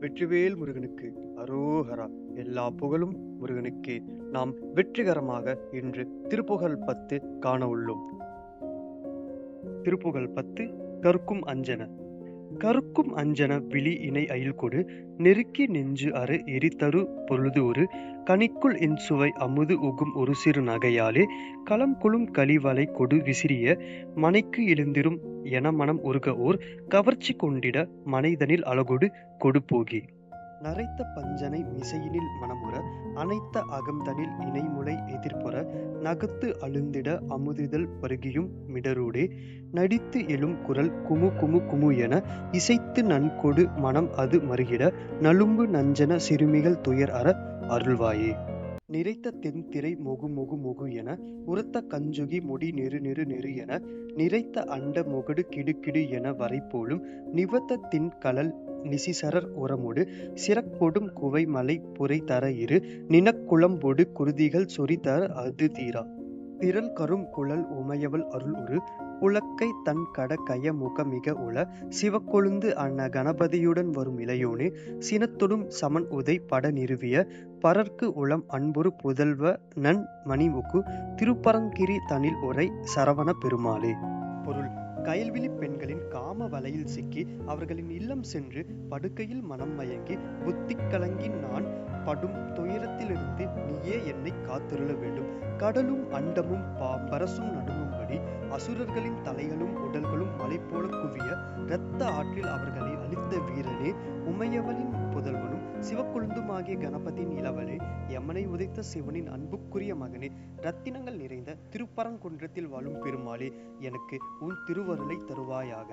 வெற்றிவேல் முருகனுக்கு அரோகரா. எல்லா புகழும் முருகனுக்கே. நாம் வெற்றிகரமாக இன்று திருப்புகழ் பத்து காண உள்ளோம். திருப்புகழ் பத்து கற்கும் அஞ்சன. கருக்கும் அஞ்சன விழி இணை அயில்கொடு நெருக்கி நெஞ்சு அறு எரித்தரு பொழுது ஒரு. கனிக்குள் என் சுவை அமுது உகும் ஒரு சிறு நகையாலே. களம் குளும் கழிவலை கொடு விசிறிய. மனைக்கு எழுந்திரும் என மனம் உருக ஓர் கவர்ச்சி கொண்டிட மனைதனில் அழகொடு கொடுப்போகி. நரைத்த பஞ்சனை மிசையினில் மனமுற அனைத்த அகம்தனில் இணைமுலை எதிர்ப்புற நகத்து அழுந்திட அமுதிதழ் பருகியும் மிடரூடே. நடித்து எழும் குரல் குமு குமு குமு என இசைத்து நன்கொடு மனம் அது மருகிட நலும்பு நஞ்சன சிறுமிகள் துயர் அற அருள்வாயே. நிறைத்த தென்திரை மொகு மொகு மொகு என உரத்த கஞ்சுகி முடி நெரு நெரு நெரு என நிறைத்த அண்ட முகடு கிடுகிடு என வரைபோலும் நிவத்த தின் கலல் நிசிசரர் உரமுடு சிறக்கொடும் குவை மலை புரை தர இரு நினக்குளம்பொடு குருதிகள் சொறி தர அது தீரா. திறன் கரும் குழல் உமையவள் அருள் ஒரு புலக்கை தன் கட கய முக மிக உள சிவக்கொழுந்து அன்ன கணபதியுடன் வரும் இளையோனே சினத்தொடும் சமன் உதை பட நிறுவிய பரர்க்கு உளம் அன்புரு புதல்வ நன் மணிமுக்கு திருப்பரங்கிரி தனில் உரை சரவண பெருமாளே. பொருள். கயல்விழி பெண்களின் காம வலையில் சிக்கி அவர்களின் இல்லம் சென்று படுக்கையில் மனம் மயங்கி புத்தி கலங்கி நான் படும் துயரத்திலிருந்து நீயே என்னை காத்திருள வேண்டும். கடலும் அண்டமும் பரசும் நடுங்கும்படி அசுரர்களின் தலைகளும் உடல்களும் மலை போல குவிய இரத்த ஆற்றில் அவர்களை அழித்த வீரனே உமையவளின் புதல்வனும் சிவக்கொழுந்துமாகிய கணபதியின் இளவலே யமனை உதைத்த சிவனின் அன்புக்குரிய மகனே ரத்தினங்கள் நிறைந்த திருப்பரங்குன்றத்தில் வாழும் பெருமாளே எனக்கு உன் திருவருளை தருவாயாக.